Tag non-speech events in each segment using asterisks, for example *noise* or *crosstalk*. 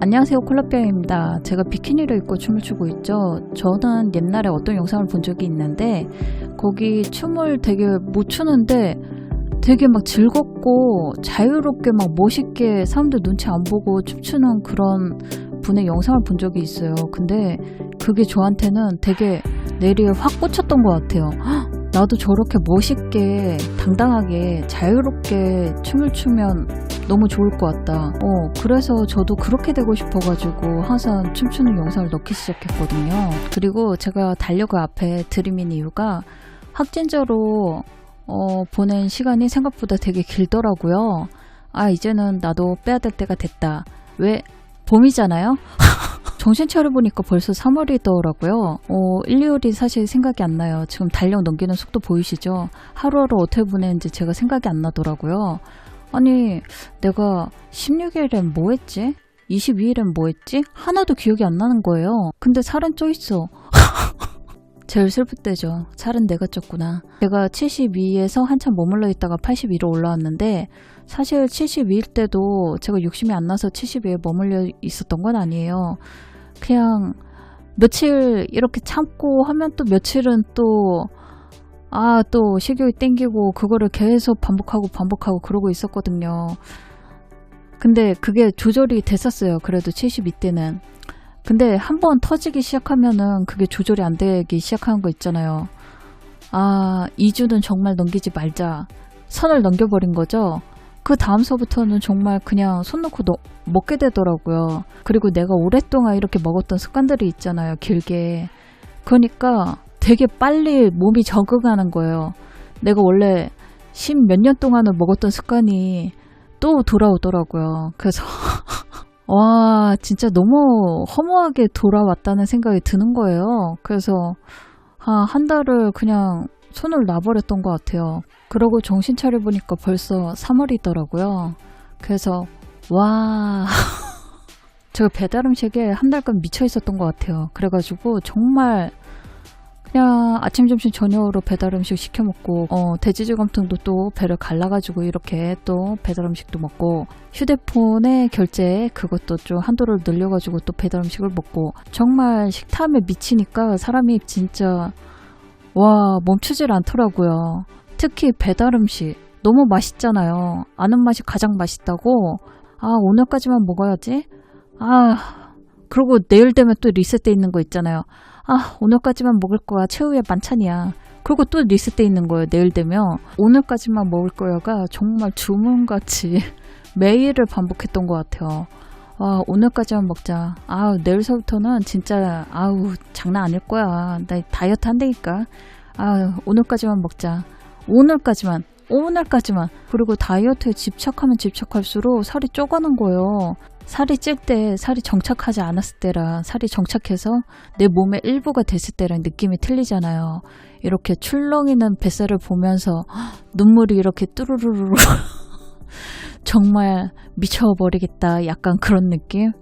안녕하세요 콜라병입니다. 제가 비키니를 입고 춤을 추고 있죠. 저는 옛날에 어떤 영상을 본 적이 있는데 거기 춤을 되게 못 추는데 되게 막 즐겁고 자유롭게 막 멋있게 사람들 눈치 안 보고 춤추는 그런 분의 영상을 본 적이 있어요. 근데 그게 저한테는 되게 내리에 확 꽂혔던 것 같아요. 헉, 나도 저렇게 멋있게 당당하게 자유롭게 춤을 추면 너무 좋을 것 같다. 어, 그래서 저도 그렇게 되고 싶어가지고 항상 춤추는 영상을 넣기 시작했거든요. 그리고 제가 달려가 앞에 드림인 이유가 확진자로 어, 보낸 시간이 생각보다 되게 길더라고요. 아, 이제는 나도 빼야 될 때가 됐다. 왜? 봄이잖아요? *laughs* 정신 차려보니까 벌써 3월이더라고요. 어, 1, 2월이 사실 생각이 안 나요. 지금 달력 넘기는 속도 보이시죠? 하루하루 어떻게 보내는지 제가 생각이 안 나더라고요. 아니, 내가 16일엔 뭐 했지? 22일엔 뭐 했지? 하나도 기억이 안 나는 거예요. 근데 살은 쪄 있어. *laughs* 제일 슬플 때죠. 살은 내가 쪘구나. 제가 72에서 한참 머물러 있다가 82로 올라왔는데 사실 72일 때도 제가 욕심이 안 나서 72에 머물러 있었던 건 아니에요. 그냥 며칠 이렇게 참고 하면 또 며칠은 또 아, 또 식욕이 땡기고 그거를 계속 반복하고 반복하고 그러고 있었거든요. 근데 그게 조절이 됐었어요. 그래도 72때는. 근데 한 번 터지기 시작하면은 그게 조절이 안 되기 시작하는 거 있잖아요. 아, 2주는 정말 넘기지 말자. 선을 넘겨버린 거죠. 그 다음서부터는 정말 그냥 손 놓고 넣- 먹게 되더라고요. 그리고 내가 오랫동안 이렇게 먹었던 습관들이 있잖아요. 길게. 그러니까 되게 빨리 몸이 적응하는 거예요. 내가 원래 십몇 년 동안을 먹었던 습관이 또 돌아오더라고요. 그래서 *laughs* 와 진짜 너무 허무하게 돌아왔다는 생각이 드는 거예요. 그래서 한, 한 달을 그냥 손을 놔버렸던 것 같아요. 그러고 정신 차려 보니까 벌써 3월이더라고요. 그래서 와 *laughs* 제가 배달 음식에 한 달간 미쳐 있었던 것 같아요. 그래가지고 정말 그냥 아침, 점심, 저녁으로 배달 음식 시켜 먹고, 어, 돼지주감통도 또 배를 갈라가지고 이렇게 또 배달 음식도 먹고, 휴대폰에 결제 그것도 좀 한도를 늘려가지고 또 배달 음식을 먹고, 정말 식탐에 미치니까 사람이 진짜, 와, 멈추질 않더라고요. 특히 배달 음식. 너무 맛있잖아요. 아는 맛이 가장 맛있다고, 아, 오늘까지만 먹어야지? 아, 그리고 내일 되면 또 리셋돼 있는 거 있잖아요. 아, 오늘까지만 먹을 거야. 최후의 만찬이야. 그리고 또 리셋돼 있는 거예요. 내일 되면. 오늘까지만 먹을 거야가 정말 주문같이 *laughs* 매일을 반복했던 것 같아요. 아, 오늘까지만 먹자. 아, 내일서부터는 진짜, 아우, 장난 아닐 거야. 나 다이어트 한다니까. 아, 오늘까지만 먹자. 오늘까지만. 오늘까지만. 그리고 다이어트에 집착하면 집착할수록 살이 쪄가는 거예요. 살이 찔 때 살이 정착하지 않았을 때랑 살이 정착해서 내 몸의 일부가 됐을 때랑 느낌이 틀리잖아요. 이렇게 출렁이는 뱃살을 보면서 눈물이 이렇게 뚜루루루 *laughs* 정말 미쳐버리겠다. 약간 그런 느낌?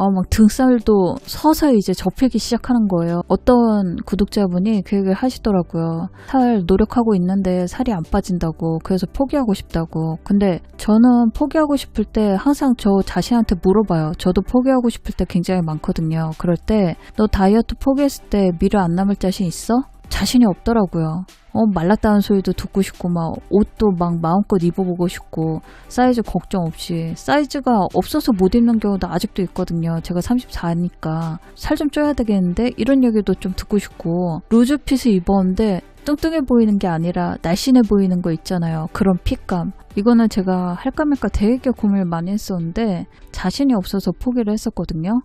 어, 막 등살도 서서히 이제 접히기 시작하는 거예요. 어떤 구독자분이 그 얘기를 하시더라고요. 살 노력하고 있는데 살이 안 빠진다고. 그래서 포기하고 싶다고. 근데 저는 포기하고 싶을 때 항상 저 자신한테 물어봐요. 저도 포기하고 싶을 때 굉장히 많거든요. 그럴 때 너 다이어트 포기했을 때 미래 안 남을 자신 있어? 자신이 없더라고요. 어, 말랐다는 소리도 듣고 싶고, 막, 옷도 막 마음껏 입어보고 싶고, 사이즈 걱정 없이. 사이즈가 없어서 못 입는 경우도 아직도 있거든요. 제가 34니까. 살 좀 쪄야 되겠는데? 이런 얘기도 좀 듣고 싶고, 루즈핏을 입었는데, 뚱뚱해 보이는 게 아니라 날씬해 보이는 거 있잖아요. 그런 핏감. 이거는 제가 할까 말까 되게 고민을 많이 했었는데, 자신이 없어서 포기를 했었거든요.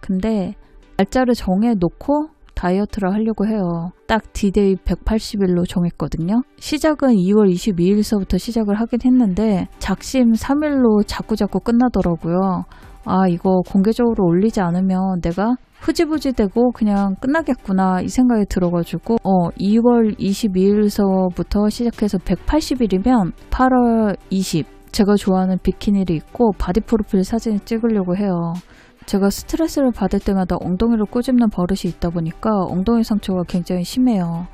근데, 날짜를 정해놓고, 다이어트를 하려고 해요. 딱 디데이 180일로 정했거든요. 시작은 2월 22일서부터 시작을 하긴 했는데 작심 3일로 자꾸자꾸 끝나더라고요. 아, 이거 공개적으로 올리지 않으면 내가 흐지부지 되고 그냥 끝나겠구나 이 생각이 들어가지고 어 2월 22일서부터 시작해서 180일이면 8월 20 제가 좋아하는 비키니를 입고 바디 프로필 사진을 찍으려고 해요. 제가 스트레스를 받을 때마다 엉덩이를 꼬집는 버릇이 있다 보니까 엉덩이 상처가 굉장히 심해요.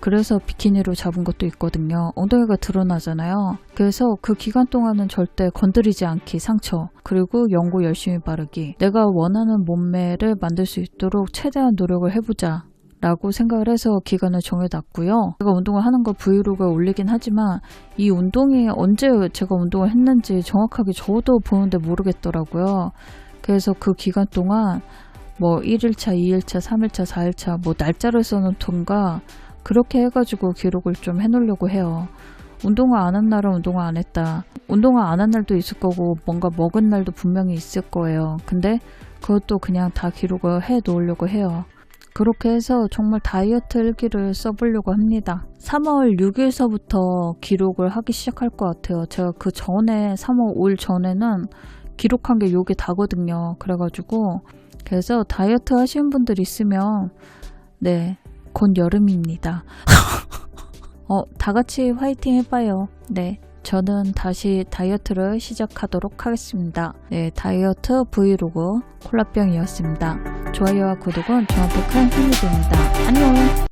그래서 비키니로 잡은 것도 있거든요. 엉덩이가 드러나잖아요. 그래서 그 기간 동안은 절대 건드리지 않기 상처. 그리고 연고 열심히 바르기. 내가 원하는 몸매를 만들 수 있도록 최대한 노력을 해보자. 라고 생각을 해서 기간을 정해놨고요. 제가 운동을 하는 걸 브이로그에 올리긴 하지만 이 운동이 언제 제가 운동을 했는지 정확하게 저도 보는데 모르겠더라고요. 그래서 그 기간 동안 뭐 1일차, 2일차, 3일차, 4일차 뭐 날짜를 써놓던가 그렇게 해가지고 기록을 좀 해놓으려고 해요. 운동을 안한 날은 운동을 안 했다. 운동을 안한 날도 있을 거고 뭔가 먹은 날도 분명히 있을 거예요. 근데 그것도 그냥 다 기록을 해 놓으려고 해요. 그렇게 해서 정말 다이어트 일기를 써보려고 합니다. 3월 6일서부터 기록을 하기 시작할 것 같아요. 제가 그 전에 3월 5일 전에는 기록한 게 요게 다거든요. 그래가지고 그래서 다이어트 하시는 분들 있으면 네, 곧 여름입니다. *laughs* 어, 다 같이 화이팅 해봐요. 네. 저는 다시 다이어트를 시작하도록 하겠습니다. 네, 다이어트 브이로그 콜라병이었습니다. 좋아요와 구독은 저한테 큰 힘이 됩니다. 안녕!